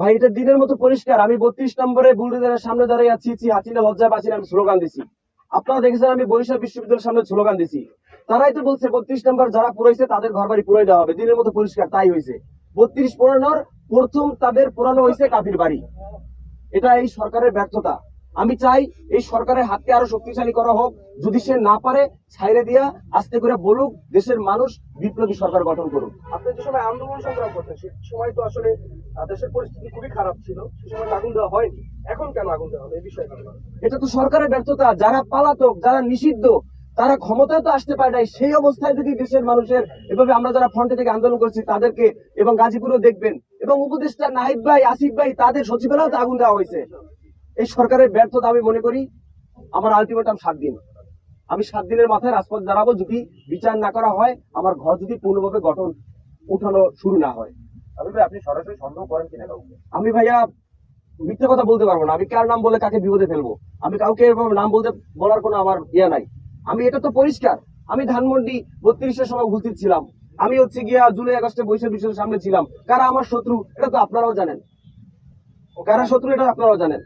ভাই, এটা দিনের মতো পরিষ্কার। আমি বত্রিশ নম্বরে বুলডোজারের সামনে দাঁড়িয়ে আছি ছি হাসিনা লজ্জায় বাঁচিনা আমি স্লোগান দিছি। আপনারা দেখেছেন আমি বরিশাল বিশ্ববিদ্যালয়ের সামনে স্লোগান দিছি। তারাই তো বলছে, বত্রিশ নম্বর যারা পুরাইছে, তাদের ঘর বাড়ি পুরাই দেওয়া হবে। দিনের মতো পরিষ্কার, তাই হয়েছে। বত্রিশ পুরানোর প্রথম তাদের পুরানো হয়েছে কাফির বাড়ি। এটা এই সরকারের ব্যর্থতা। আমি চাই এই সরকারের হাতকে আরও শক্তিশালী করা হোক। যদি সে না পারে ছাইরে দিয়া আস্তে করে বলুক দেশের মানুষ বিপ্লবী সরকার গঠন করুক। আপনি যে সময় আন্দোলন সংগ্রাম করতেন সে সময় তো আসলে দেশের পরিস্থিতি খুবই খারাপ ছিল। সে সময় আগুন দেওয়া হয়নি। এখন কেন আগুন দেওয়া হলো এই বিষয়ে এটা তো সরকারের ব্যর্থতা। যারা পালাতক যারা নিষিদ্ধ তারা ক্ষমতায় তো আসতে পারে নাই। সেই অবস্থায় যদি দেশের মানুষের এভাবে আমরা যারা ফ্রন্টে থেকে আন্দোলন করছি তাদেরকে এবং গাজীপুরেও দেখবেন। এবং উপদেষ্টা নাহিদ ভাই আসিফ ভাই তাদের সচিবেরাও তো আগুন দেওয়া হয়েছে। এই সরকারের ব্যর্থতা আমি মনে করি আমার আলটিমেটাম সাত দিন। আমি সাত দিনের মাথায় রাজপথ দাঁড়াবো যদি বিচার না করা হয় আমার ঘর যদি পূর্ণভাবে গঠন উঠানো শুরু না হয়। আমি আপনি সরাসরি সন্দেহ করেন কিনা কাউকে? আমি ভাইয়া মিথ্যা কথা বলতে পারব না। আমি কার নাম বলে কাকে বিপদে ফেলব? আমি কাউকে এরকম নাম বলতে বলার কোনো আমার ইয়ে নাই। আমি এটা তো পরিষ্কার। আমি ধানমন্ডি বত্রিশের সময় উপস্থিত ছিলাম। আমি হচ্ছে গিয়া জুলাই আগস্টে বৈশাখ বিশ্বের সামনে ছিলাম। কারা আমার শত্রু এটা তো আপনারাও জানেন। কারা শত্রু এটা আপনারাও জানেন।